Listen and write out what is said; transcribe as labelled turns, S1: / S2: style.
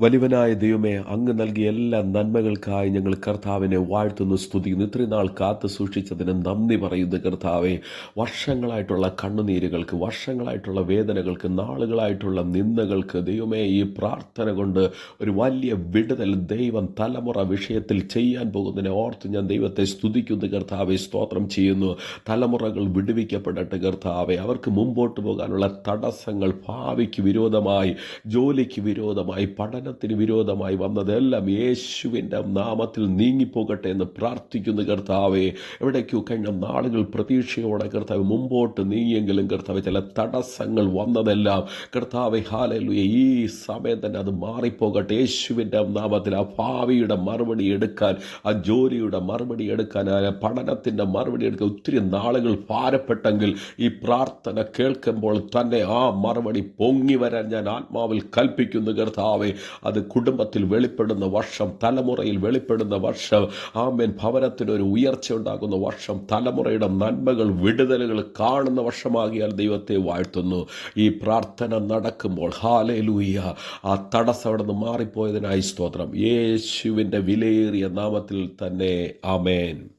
S1: വലിവനായ ദൈവമേ അങ്ങ് നൽകിയ എല്ലാ നന്മകൾക്കായി ഞങ്ങൾ കർത്താവിനെ വാഴ്ത്തുന്നു സ്തുതിക്കുന്നു. ഇത്രയും നാൾ കാത്തു സൂക്ഷിച്ചതിന് നന്ദി പറയുന്നു കർത്താവെ. വർഷങ്ങളായിട്ടുള്ള കണ്ണുനീരുകൾക്ക് വർഷങ്ങളായിട്ടുള്ള വേദനകൾക്ക് നാളുകളായിട്ടുള്ള നിന്ദകൾക്ക് ദൈവമേ ഈ പ്രാർത്ഥന കൊണ്ട് ഒരു വലിയ വിടുതൽ ദൈവം തലമുറ വിഷയത്തിൽ ചെയ്യാൻ പോകുന്നതിനെ ഓർത്ത് ഞാൻ ദൈവത്തെ സ്തുതിക്കുന്നു കർത്താവെ സ്തോത്രം ചെയ്യുന്നു. തലമുറകൾ വിടുവിക്കപ്പെടട്ടെ കർത്താവെ. അവർക്ക് മുമ്പോട്ട് പോകാനുള്ള തടസ്സങ്ങൾ ഭാവിക്ക് വിരോധമായി ജോലിക്ക് വിരോധമായി പഠനത്തിന് വിരോധമായി വന്നതെല്ലാം യേശുവിന്റെ നാമത്തിൽ നീങ്ങിപ്പോകട്ടെ എന്ന് പ്രാർത്ഥിക്കുന്നു കർത്താവേ. എവിടേക്കോ കഴിഞ്ഞ നാളുകൾ പ്രതീക്ഷയോടെ കർത്താവ് മുമ്പോട്ട് നീങ്ങിയെങ്കിലും കർത്താവ് ചില തടസ്സങ്ങൾ വന്നതെല്ലാം കർത്താവെ ഹാലലുയ ഈ സമയം തന്നെ അത് മാറിപ്പോകട്ടെ. യേശുവിന്റെ നാമത്തിൽ ആ ഭാവിയുടെ മറുപടി എടുക്കാൻ ആ ജോലിയുടെ മറുപടി എടുക്കാൻ ആ പഠനത്തിന്റെ മറുപടി എടുക്കാൻ ഒത്തിരി നാളുകൾ ഭാരപ്പെട്ടെങ്കിൽ ഈ പ്രാർത്ഥന കേൾക്കുമ്പോൾ തന്നെ ആ മറുപടി പൊങ്ങി വരാൻ ഞാൻ ആത്മാവിൽ കൽപ്പിക്കുന്നു കർത്താവെ. അത് കുടുംബത്തിൽ വെളിപ്പെടുന്ന വർഷം തലമുറയിൽ വെളിപ്പെടുന്ന വർഷം ആമേൻ ഭവനത്തിന് ഒരു ഉയർച്ച ഉണ്ടാകുന്ന വർഷം തലമുറയുടെ നന്മകൾ വിടുതലുകൾ കാണുന്ന വർഷമാകിയാൽ ദൈവത്തെ വാഴ്ത്തുന്നു. ഈ പ്രാർത്ഥന നടക്കുമ്പോൾ ഹാലേ ലൂയ്യ ആ തടസ്സം അവിടെ നിന്ന് മാറിപ്പോയതിനായി സ്തോത്രം. യേശുവിന്റെ വിലയേറിയ നാമത്തിൽ തന്നെ ആമേൻ.